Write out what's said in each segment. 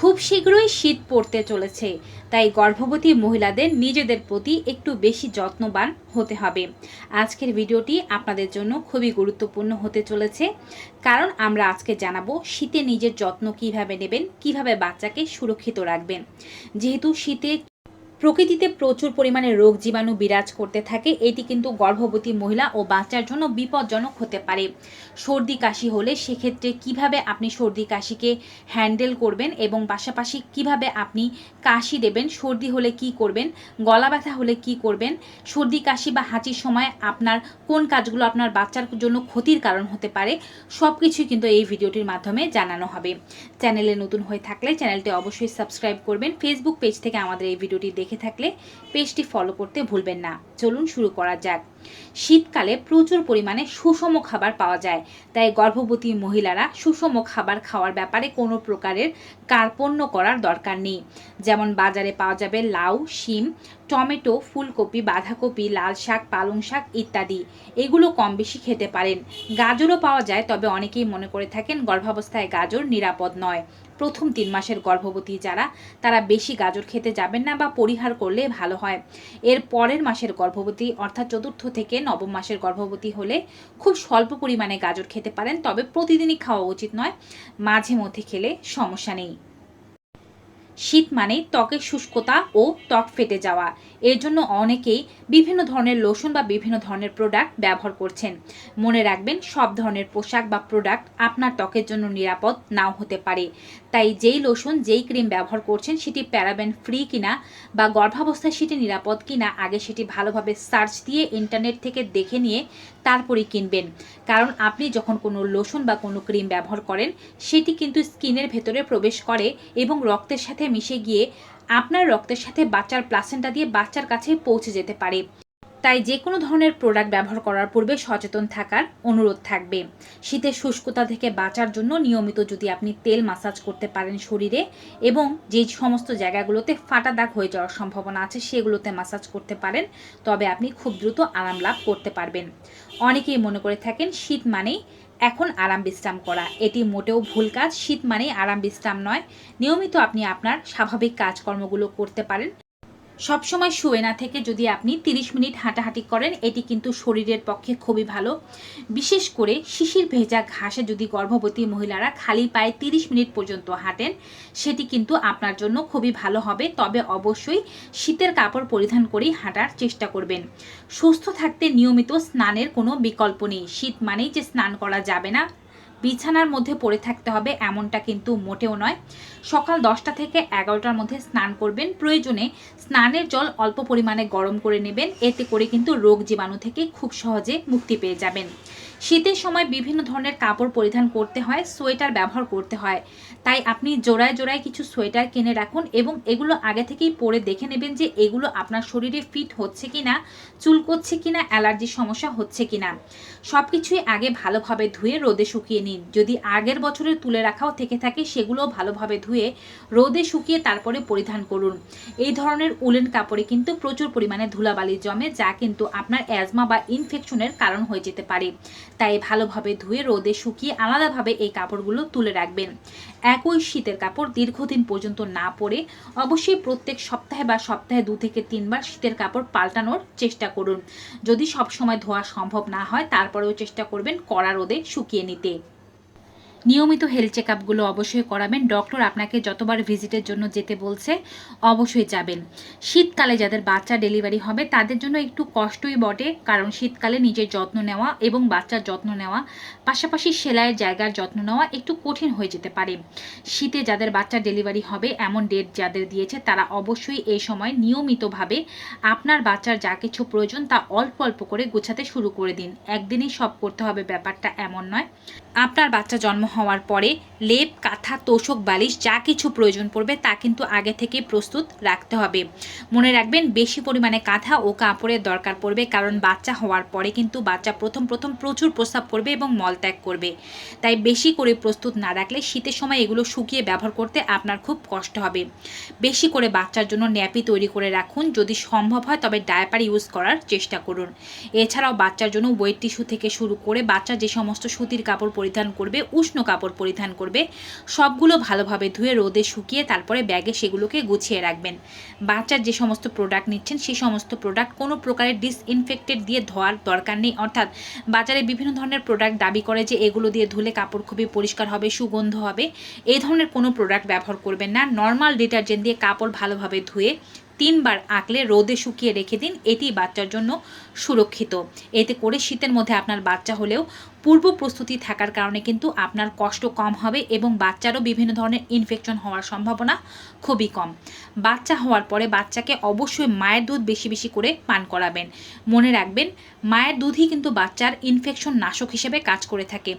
খুব শীঘ্রই শীত পড়তে চলেছে। তাই গর্ভবতী মহিলাদের নিজেদের প্রতি একটু বেশি যত্নবান হতে হবে। আজকের ভিডিওটি আপনাদের জন্য খুবই গুরুত্বপূর্ণ হতে চলেছে। কারণ আমরা আজকে জানাব শীতে নিজের যত্ন কীভাবে নেবেন, কীভাবে বাচ্চাকে সুরক্ষিত রাখবেন। যেহেতু শীতে প্রকৃতিতে প্রচুর পরিমাণে রোগ জীবাণু বিরাজ করতে থাকে, এটি কিন্তু গর্ভবতী মহিলা ও বাচ্চার জন্য বিপজ্জনক হতে পারে। সর্দি কাশি হলে সেক্ষেত্রে কীভাবে আপনি সর্দি কাশিকে হ্যান্ডেল করবেন এবং পাশাপাশি কীভাবে আপনি কাশি দেবেন, সর্দি হলে কি করবেন, গলা ব্যথা হলে কি করবেন, সর্দি কাশি বা হাঁচির সময় আপনার কোন কাজগুলো আপনার বাচ্চার জন্য ক্ষতির কারণ হতে পারে সব কিছুই কিন্তু এই ভিডিওটির মাধ্যমে জানানো হবে। চ্যানেলে নতুন হয়ে থাকলে চ্যানেলটি অবশ্যই সাবস্ক্রাইব করবেন। ফেসবুক পেজ থেকে আমাদের এই ভিডিওটি দেখে থাকলে পেজটি ফলো করতে ভুলবেন না। চলুন শুরু করা যাক। শীতকালে প্রচুর পরিমাণে সুষম খাবার পাওয়া যায়। তাই গর্ভবতী মহিলারা সুষম খাবার খাওয়ার ব্যাপারে কোনো প্রকারের কার্পণ্য করার দরকার নেই। যেমন বাজারে পাওয়া যাবে লাউ, শিম, টমেটো, ফুলকপি, বাঁধাকপি, লাল শাক, পালং শাক ইত্যাদি। এগুলো কম বেশি খেতে পারেন। গাজরও পাওয়া যায়, তবে অনেকেই মনে করে থাকেন গর্ভাবস্থায় গাজর নিরাপদ নয়। প্রথম তিন মাসের গর্ভবতী যারা, তারা বেশি গাজর খেতে যাবেন না বা পরিহার করলে ভালো হয়। এর পরের মাসের গর্ভবতী, অর্থাৎ চতুর্থ থেকে নবম মাসের গর্ভবতী হলে খুব স্বল্প পরিমাণে গাজর খেতে পারেন, তবে প্রতিদিনই খাওয়া উচিত নয়, মাঝে মধ্যে খেলে সমস্যা নেই। শীত মানেই ত্বকের শুষ্কতা ও ত্বক ফেটে যাওয়া। এর জন্য অনেকেই বিভিন্ন ধরনের লোশন বা বিভিন্ন ধরনের প্রোডাক্ট ব্যবহার করছেন। মনে রাখবেন, সব ধরনের পোশাক বা প্রোডাক্ট আপনার ত্বকের জন্য নিরাপদ নাও হতে পারে। তাই যেই লোশন যেই ক্রিম ব্যবহার করছেন, সেটি প্যারাবেন ফ্রি কিনা বা গর্ভাবস্থায় সেটি নিরাপদ কিনা, আগে সেটি ভালোভাবে সার্চ দিয়ে ইন্টারনেট থেকে দেখে নিয়ে তারপরেই কিনবেন। কারণ আপনি যখন কোনো লোশন বা কোনো ক্রিম ব্যবহার করেন, সেটি কিন্তু স্কিনের ভেতরে প্রবেশ করে এবং রক্তের সাথে মিশে গিয়ে আপনার রক্তের সাথে বাচ্চার প্লাসেন্টা দিয়ে বাচ্চার কাছে পৌঁছে যেতে পারে। তাই যে কোনো ধরনের প্রোডাক্ট ব্যবহার করার পূর্বে সচেতন থাকার অনুরোধ থাকবে। শীতের শুষ্কতা থেকে বাঁচার জন্য নিয়মিত যদি আপনি তেল মাসাজ করতে পারেন শরীরে এবং যে সমস্ত জায়গাগুলোতে ফাটা দাগ হয়ে যাওয়ার সম্ভাবনা আছে সেগুলোতে মাসাজ করতে পারেন, তবে আপনি খুব দ্রুত আরাম লাভ করতে পারবেন। অনেকেই মনে করে থাকেন শীত মানেই এখন আরাম বিশ্রাম করা। এটি মোটেও ভুল কাজ, শীত মানেই আরাম বিশ্রাম নয়। নিয়মিত আপনি আপনার স্বাভাবিক কাজকর্মগুলো করতে পারেন। সবসময় শুয়ে না থেকে যদি আপনি 30 মিনিট হাঁটাহাঁটি করেন, এটি কিন্তু শরীরের পক্ষে খুবই ভালো। বিশেষ করে শিশির ভেজা ঘাসে যদি গর্ভবতী মহিলারা খালি পায়ে 30 মিনিট পর্যন্ত হাঁটেন, সেটি কিন্তু আপনার জন্য খুবই ভালো হবে। তবে অবশ্যই শীতের কাপড় পরিধান করেই হাঁটার চেষ্টা করবেন। সুস্থ থাকতে নিয়মিত স্নানের কোনো বিকল্প নেই। শীত মানেই যে স্নান করা যাবে না। বিছানার মধ্যে পড়ে থাকতে হবে এমনটা কিন্তু মোটেও নয়। সকাল দশটা থেকে এগারোটার মধ্যে স্নান করবেন। প্রয়োজনে স্নানের জল অল্প পরিমাণে গরম করে নেবেন। এতে করে কিন্তু রোগ জীবাণু থেকে খুব সহজে মুক্তি পেয়ে যাবেন। শীতের সময় বিভিন্ন ধরনের কাপড় পরিধান করতে হয়, সোয়েটার ব্যবহার করতে হয়। তাই আপনি জোড়ায় জোড়ায় কিছু সোয়েটার কিনে রাখুন এবং এগুলো আগে থেকেই পরে দেখে নেবেন যে এগুলো আপনার শরীরে ফিট হচ্ছে কিনা চুলকোচ্ছে কিনা, অ্যালার্জির সমস্যা হচ্ছে কি না সব কিছুই আগে ভালোভাবে ধুয়ে রোদে শুকিয়ে নিন। যদি আগের বছরের তুলে রাখাও থেকে থাকে, সেগুলোও ভালোভাবে ধুয়ে রোদে শুকিয়ে তারপরে পরিধান করুন। এই ধরনের উলেন কাপড়ে কিন্তু প্রচুর পরিমাণে ধুলাবালি জমে, যা কিন্তু আপনার অ্যাজমা বা ইনফেকশনের কারণ হয়ে যেতে পারে। তাই ভালোভাবে ধুয়ে রোদে শুকিয়ে আলাদাভাবে এই কাপড়গুলো তুলে রাখবেন। একই শীতের কাপড় দীর্ঘদিন পর্যন্ত না পরে অবশ্যই প্রত্যেক সপ্তাহে বা সপ্তাহে দু থেকে তিনবার শীতের কাপড় পাল্টানোর চেষ্টা করুন। যদি সব সময় ধোয়া সম্ভব না হয়, তারপরেও চেষ্টা করবেন কড়া রোদে শুকিয়ে নিতে। নিয়মিত হেলথ চেক আপগুলো অবশ্যই করাবেন। ডক্টর আপনাকে যতবার ভিজিটের জন্য যেতে বলছে, অবশ্যই যাবেন। শীতকালে যাদের বাচ্চা ডেলিভারি হবে, তাদের জন্য একটু কষ্টই বটে, কারণ শীতকালে নিজের যত্ন নেওয়া এবং বাচ্চার যত্ন নেওয়া, পাশাপাশি সেলাইয়ের জায়গার যত্ন নেওয়া একটু কঠিন হয়ে যেতে পারে। শীতে যাদের বাচ্চা ডেলিভারি হবে, এমন ডেট যাদের দিয়েছে, তারা অবশ্যই এই সময় নিয়মিতভাবে আপনার বাচ্চার যা কিছু প্রয়োজন তা অল্প অল্প করে গোছাতে শুরু করে দিন। একদিনেই সব করতে হবে, ব্যাপারটা এমন নয়। আপনার বাচ্চা জন্ম হওয়ার পরে লেপ, কাঁথা, তোষক, বালিশ, যা কিছু প্রয়োজন পড়বে তা কিন্তু আগে থেকে প্রস্তুত রাখতে হবে। মনে রাখবেন, বেশি পরিমাণে কাঁথা ও কাপড়ের দরকার পড়বে কারণ বাচ্চা হওয়ার পরে কিন্তু বাচ্চা প্রথম প্রথম প্রচুর প্রস্রাব করবে এবং মলত্যাগ করবে। তাই বেশি করে প্রস্তুত না রাখলে শীতের সময় এগুলো শুকিয়ে ব্যবহার করতে আপনার খুব কষ্ট হবে। বেশি করে বাচ্চার জন্য ন্যাপি তৈরি করে রাখুন। যদি সম্ভব হয় তবে ডায়াপার ইউজ করার চেষ্টা করুন। এছাড়াও বাচ্চার জন্য ওয়েট টিস্যু থেকে শুরু করে বাচ্চা যে সমস্ত সুতির কাপড় পরিধান করবে, উষ্ণ কাপড় পরিধান করবে। সবগুলো ভালোভাবে ধুয়ে রোদে শুকিয়ে তারপরে ব্যাগে সেগুলোকে গুছিয়ে রাখবেন। বাচ্চার যে সমস্ত প্রোডাক্ট নিচ্ছেন, সেই সমস্ত প্রোডাক্ট কোনো প্রকারের ডিসইনফেক্টেড দিয়ে ধোয়ার দরকার নেই। অর্থাৎ বাজারে বিভিন্ন ধরনের প্রোডাক্ট দাবি করে যে এগুলো দিয়ে ধুলে কাপড় খুবই পরিষ্কার হবে, সুগন্ধ হবে। এই ধরনের কোনো প্রোডাক্ট ব্যবহার করবেন না। নর্মাল ডিটারজেন্ট দিয়ে কাপড় ভালোভাবে ধুয়ে তিনবার আঁকলে রোদে শুকিয়ে রেখে দিন। এটি বাচ্চার জন্য সুরক্ষিত। এতে করে শীতের মধ্যে আপনার বাচ্চা হলেও পূর্ব প্রস্তুতি থাকার কারণে কিন্তু আপনার কষ্ট কম হবে এবং বাচ্চারও বিভিন্ন ধরনের ইনফেকশন হওয়ার সম্ভাবনা খুবই কম। বাচ্চা হওয়ার পরে বাচ্চাকে অবশ্যই মায়ের দুধ বেশি বেশি করে পান করাবেন। মনে রাখবেন, মায়ের দুধই কিন্তু বাচ্চার ইনফেকশন নাশক হিসেবে কাজ করে থাকে।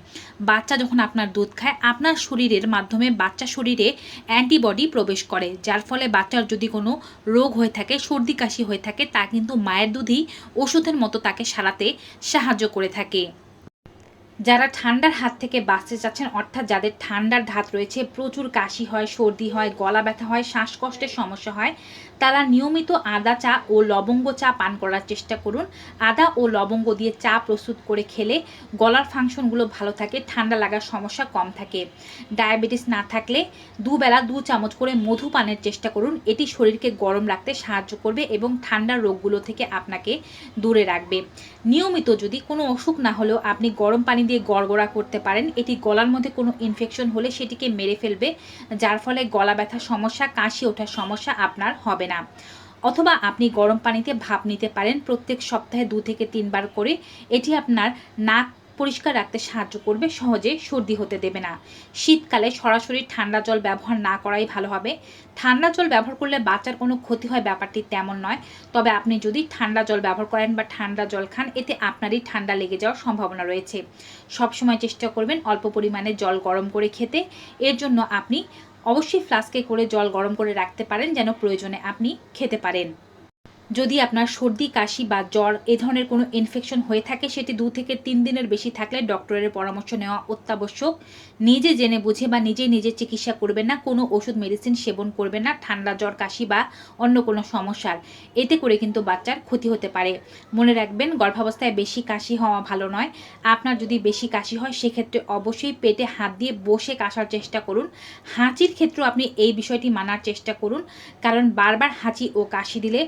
বাচ্চা যখন আপনার দুধ খায়, আপনার শরীরের মাধ্যমে বাচ্চা শরীরে অ্যান্টিবডি প্রবেশ করে, যার ফলে বাচ্চার যদি কোনো রোগ হয়ে থাকে, সর্দি কাশি হয়ে থাকে, তা কিন্তু মায়ের দুধই ওষুধের মতো তাকে সারাতে সাহায্য করে থাকে। যারা ঠান্ডার হাত থেকে বাঁচতে চাচ্ছেন, অর্থাৎ যাদের ঠান্ডার ধাত রয়েছে, প্রচুর কাশি হয়, সর্দি হয়, গলা ব্যথা হয়, শ্বাসকষ্টের সমস্যা হয়, তারা নিয়মিত আদা চা ও লবঙ্গ চা পান করার চেষ্টা করুন। আদা ও লবঙ্গ দিয়ে চা প্রস্তুত করে খেলে গলার ফাংশনগুলো ভালো থাকে, ঠান্ডা লাগার সমস্যা কম থাকে। ডায়াবেটিস না থাকলে দুবেলা দু চামচ করে মধু পানের চেষ্টা করুন, এটি শরীরকে গরম রাখতে সাহায্য করবে এবং ঠান্ডার রোগগুলো থেকে আপনাকে দূরে রাখবে। নিয়মিত যদি কোনো অসুখ না হলেও আপনি গরম পানি দিয়ে গড়গড়া করতে পারেন। এটি গলার মধ্যে কোনো ইনফেকশন হলে সেটিকে মেরে ফেলবে, যার ফলে গলা ব্যথা সমস্যা, কাশি ওঠার সমস্যা আপনার হবে না। অথবা আপনি গরম পানিতে ভাপ নিতে পারেন প্রত্যেক সপ্তাহে দু থেকে তিনবার করে। এটি আপনার নাক পরিষ্কার রাখতে সাহায্য করবে, সহজে সর্দি হতে দেবে না। শীতকালে সরাসরি ঠান্ডা জল ব্যবহার না করাই ভালো হবে। ঠান্ডা জল ব্যবহার করলে বাচ্চার কোনো ক্ষতি হয় ব্যাপারটি তেমন নয়। তবে আপনি যদি ঠান্ডা জল ব্যবহার করেন বা ঠান্ডা জল খান, এতে আপনারই ঠান্ডা লেগে যাওয়ার সম্ভাবনা রয়েছে। সবসময় চেষ্টা করবেন অল্প পরিমাণে জল গরম করে খেতে। এর জন্য আপনি অবশ্যই ফ্লাস্কে করে জল গরম করে রাখতে পারেন, যেন প্রয়োজনে আপনি খেতে পারেন। যদি আপনার সর্দি, কাশি বা জ্বর এ ধরনের কোনো ইনফেকশন হয়ে থাকে, সেটি দু থেকে তিন দিনের বেশি থাকলে ডক্টরের পরামর্শ নেওয়া অত্যাবশ্যক। নিজে জেনে বুঝে বা নিজেই নিজে চিকিৎসা করবেন না, কোনো ওষুধ মেডিসিন সেবন করবেন না, ঠান্ডা, জ্বর, কাশি বা অন্য কোনো সমস্যার। এতে করে কিন্তু বাচ্চার ক্ষতি হতে পারে। মনে রাখবেন, গর্ভাবস্থায় বেশি কাশি হওয়া ভালো নয়। আপনার যদি বেশি কাশি হয়, সেক্ষেত্রে অবশ্যই পেটে হাত দিয়ে বসে কাশার চেষ্টা করুন। হাঁচির ক্ষেত্রেও আপনি এই বিষয়টি মানার চেষ্টা করুন। কারণ বারবার হাঁচি ও কাশি দিলে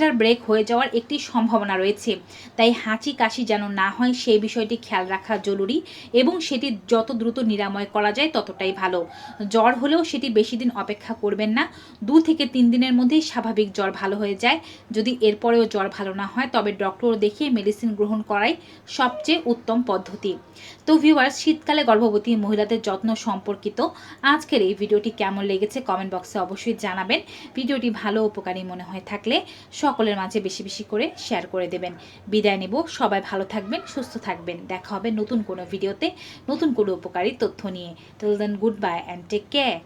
ওয়াটার ব্রেক হয়ে যাওয়ার একটি সম্ভাবনা রয়েছে। তাই হাঁচি কাশি যেন না হয়, সেই বিষয়টি খেয়াল রাখা জরুরি এবং সেটি যত দ্রুত নিরাময় করা যায় ততটাই ভালো। জ্বর হলেও সেটি বেশি দিন অপেক্ষা করবেন না। দু থেকে তিন দিনের মধ্যেই স্বাভাবিক জ্বর ভালো হয়ে যায়। যদি এরপরেও জ্বর ভালো না হয়, তবে ডক্টর দেখিয়ে মেডিসিন গ্রহণ করাই সবচেয়ে উত্তম পদ্ধতি। তো ভিউয়ার্স, শীতকালে গর্ভবতী মহিলাদের যত্ন সম্পর্কিত আজকের এই ভিডিওটি কেমন লেগেছে কমেন্ট বক্সে অবশ্যই জানাবেন। ভিডিওটি ভালো, উপকারী মনে হয়ে থাকলে সকলের মাঝে বেশি বেশি করে শেয়ার করে দেবেন। বিদায় নেব। সবাই ভালো থাকবেন, সুস্থ থাকবেন। দেখা হবে নতুন কোনো ভিডিওতে নতুন কোনো উপকারী তথ্য নিয়ে। Till then good bye and take care